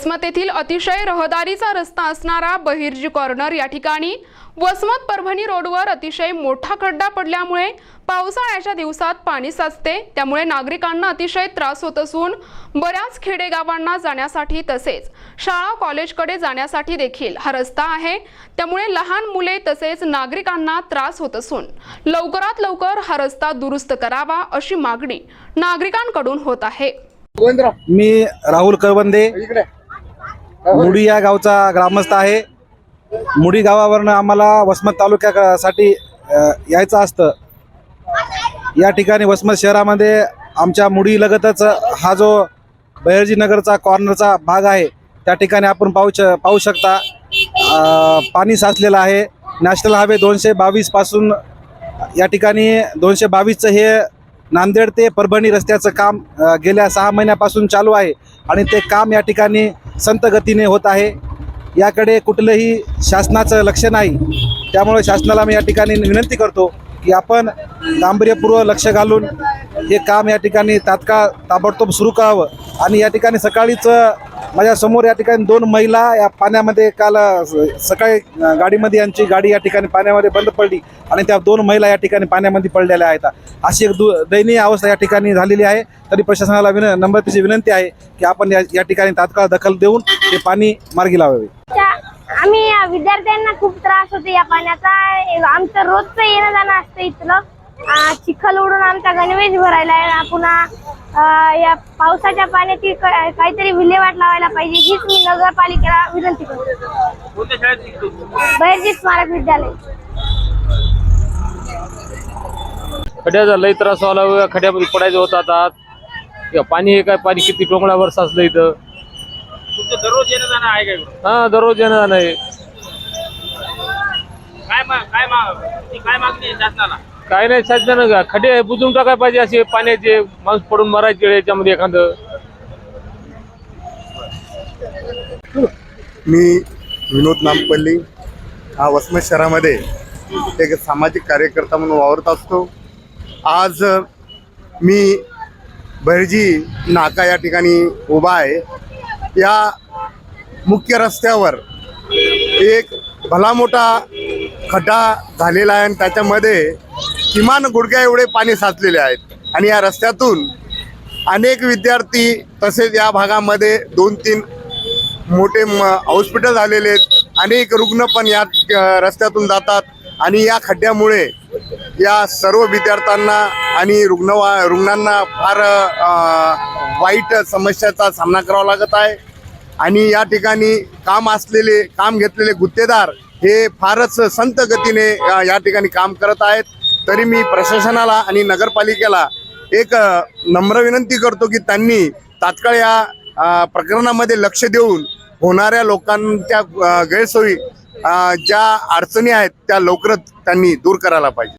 वसमत येथील अतिशय रहदारीचा रस्ता असणारा बहिर्जी कॉर्नर या ठिकाणी. वसमत परभणी रोडवर अतिशय मोठा खड्डा पडल्यामुळे पावसाळ्याच्या दिवसात पाणी साचते. त्यामुळे नागरिकांना अतिशय त्रास होत असून बऱ्याच खेडेगावांना जाण्यासाठी तसेच शाळा कॉलेजकडे जाण्यासाठी देखील हा रस्ता आहे. त्यामुळे लहान मुले तसेच नागरिकांना त्रास होत असून लवकरात लवकर हा रस्ता दुरुस्त करावा अशी मागणी नागरिकांकडून होत आहे. मी राहुल करवंदे मुडी या गावचा ग्रामस्थ आहे. मुडी गावावरनं आम्हाला वसमत तालुक्यासाठी यायचं असतं. या ठिकाणी वसमत शहरामध्ये आमच्या मुडी लगतच हा जो बहिर्जी नगरचा कॉर्नरचा भाग आहे त्या ठिकाणी आपण पाहू श पाहू शकता. पाणी साचलेलं आहे. नॅशनल हायवे दोनशे बावीसपासून या ठिकाणी दोनशे बावीसचं हे नांदेड ते परभणी रस्त्याचं काम गेल्या सहा महिन्यापासून चालू आहे आणि ते काम या ठिकाणी संत गतीने होत आहे. याकडे कुठलंही शासनाचं लक्ष नाही. त्यामुळे शासनाला मी या ठिकाणी विनंती करतो की आपण गांभीर्यपूर्व लक्ष घालून हे काम या ठिकाणी तात्काळ ताबडतोब सुरू करावं आणि या ठिकाणी सकाळीच माझ्यासमोर या ठिकाणी दोन महिला या पाण्यामध्ये काल सकाळी गाडीमध्ये यांची गाडी या ठिकाणी पाण्यामध्ये बंद पडली आणि त्या दोन महिला या ठिकाणी पाण्यामध्ये पडलेल्या आहेत. अशी एक दु दयनीय अवस्था या ठिकाणी झालेली आहे. तरी प्रशासनाला विन नम्रतेची विनंती आहे की आपण या या ठिकाणी तात्काळ दखल देऊन ते पाणी मार्गी लावावे. आम्ही विद्यार्थ्यांना खूप त्रास होतो या पाण्याचा. आमचं रोजचं येणं जाणं असतं इथलं. चिखल उडून आमचा गणवेश भरायला आहे पुन्हा. या पावसाच्या पाण्याची काहीतरी विल्हेवाट लावायला पाहिजे हीच मी नगरपालिकेला विनंती करतो. बहिर्जी स्मारक विद्यालय. खड्याचा लई त्रास व्हायला. खड्यामध्ये पडायचं होत आता. या पाणी हे काय पाणी किती डोंगरावर साचलं इथं? तुमचं दररोज येणं जाणं आहे का इकडं? हा दररोज येणं जाणं आहे. काय मा- काय काय मागणी शासनाला? काय नाही शासनानं का बुजून टाकाय पाहिजे असे पाण्याचे माणूस पडून मरायचे याच्यामध्ये एखादं. मी विनोद नामपल्ली. हा वसमत शहरामध्ये एक सामाजिक कार्यकर्ता म्हणून वावरत असतो. आज मी बहिर्जी नाका या ठिकाणी उभा आहे. या मुख्य रस्त्यावर एक भला मोठा खड्डा झालेला आहे आणि त्याच्यामध्ये किमान गुडघ्या एवढे पाणी साचलेले आहेत. आणि या रस्त्यातून अनेक विद्यार्थी तसेच या भागामध्ये दोन तीन मोठे म- हॉस्पिटल झालेले आहेत. अनेक रुग्ण पण या रस्त्यातून जातात. आणि या खड्ड्यामुळे या सर्व विद्यार्थ्यांना आणि रुग्ण रुग्णांना फार वाईट समस्याचा सामना करावा लागत आहे. आणि या ठिकाणी काम असलेले काम घेतलेले गुत्तेदार हे फारच संत गतीने या ठिकाणी काम करत आहेत. तरी मी प्रशासनाला आणि नगरपालिकेला एक नम्र विनंती करतो की त्यांनी तात्काळ या प्रकरणामध्ये लक्ष देऊन होणाऱ्या लोकांच्या गैरसोयी ज्या अडचणी आहेत त्या लवकरच त्यांनी दूर करायला पाहिजे.